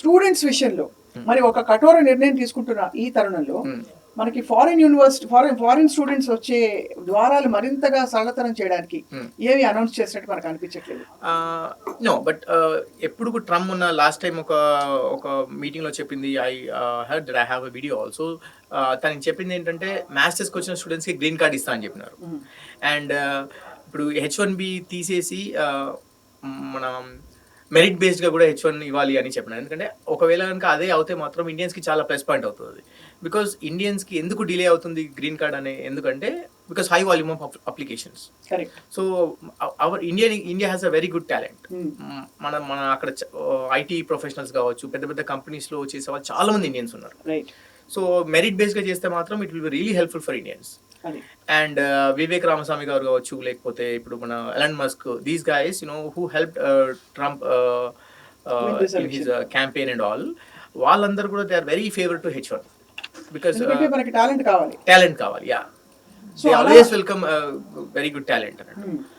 Students విషయంలో మరి ఒక కఠోర నిర్ణయం తీసుకుంటున్న ఈ తరుణంలో మనకి foreign university foreign foreign students వచ్చే ద్వారాలు మరింతగా సరళతరం చేయడానికి ఏవి అనౌన్స్ చేసినట్టు మనకు అనిపించట్లేదు? నో బట్ ఎప్పుడు ట్రంప్ ఉన్న లాస్ట్ టైం ఒక ఒక మీటింగ్లో చెప్పింది I had that I have a video also తనకి చెప్పింది ఏంటంటే మాస్టర్స్కి వచ్చిన స్టూడెంట్స్కి గ్రీన్ కార్డ్ ఇస్తా అని చెప్పినారు. అండ్ ఇప్పుడు హెచ్ వన్ బి తీసేసి మన మెరిట్ బేస్డ్గా కూడా హెచ్ వన్ ఇవ్వాలి అని చెప్పినారు. ఎందుకంటే ఒకవేళ కనుక అదే అవుతే మాత్రం ఇండియన్స్కి చాలా ప్లస్ పాయింట్ అవుతుంది. బికాస్ ఇండియన్స్కి ఎందుకు డిలే అవుతుంది గ్రీన్ కార్డ్ అనే? ఎందుకంటే because high volume of applications so our India India has a very good talent మన మన అక్కడ ఐటీ ప్రొఫెషనల్స్ కావచ్చు పెద్ద పెద్ద కంపెనీస్లో చేసే వాళ్ళు చాలా మంది ఇండియన్స్ ఉన్నారు. సో మెరిట్ బేస్గా చేస్తే మాత్రం it will be really helpful for Indians and Vivek Ramaswamy garu కావచ్చు లేకపోతే ఇప్పుడు మన Elon Musk these guys you know who help Trump his campaign and all వాళ్ళందరూ కూడా they are very favour to H one because మనకి talent కావాలి. Talent కావాలి yeah అలా- always welcome very good talent అన్నట్టు.